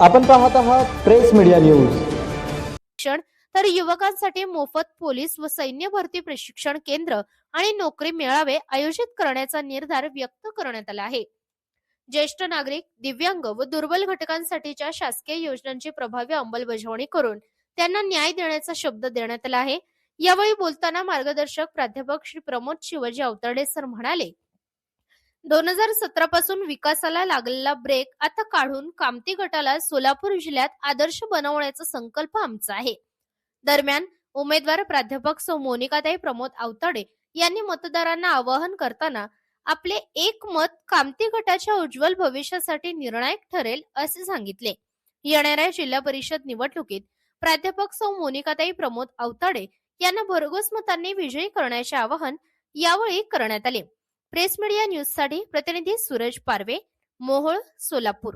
आपण पाहत आहात प्रेस मीडिया न्यूज. शिक्षण तर युवकांसाठी मोफत पोलीस व सैन्य भरती प्रशिक्षण केंद्र आणि नोकरी मेळावे आयोजित करण्याचा निर्धार व्यक्त करण्यात आला आहे. ज्येष्ठ नागरिक दिव्यांग व दुर्बल घटकांसाठीच्या शासकीय योजनांची प्रभावी अंमलबजावणी करून त्यांना न्याय देण्याचा शब्द देण्यात आला आहे. यावेळी बोलताना मार्गदर्शक प्राध्यापक श्री प्रमोद शिवाजी अवतरडे सर म्हणाले दोन हजार सतरा पासून विकासाला लागलेला ब्रेक आता काढून कामती गटाला सोलापूर जिल्ह्यात आदर्श बनवण्याचा संकल्प आमचा आहे. दरम्यान उमेदवार प्राध्यापक सौ मोनिकाताई प्रमोद आवताडे यांनी मतदारांना आवाहन करताना आपले एक मत कामती गटाच्या उज्ज्वल भविष्यासाठी निर्णायक ठरेल असे सांगितले. येणाऱ्या जिल्हा परिषद निवडणुकीत प्राध्यापक सौ मोनिकाताई प्रमोद आवताडे यांना भरघोस मतांनी विजयी करण्याचे आवाहन यावेळी करण्यात आले. प्रेस मीडिया न्यूजसाठी प्रतिनिधी सूरज पारवे मोहोळ सोलापूर.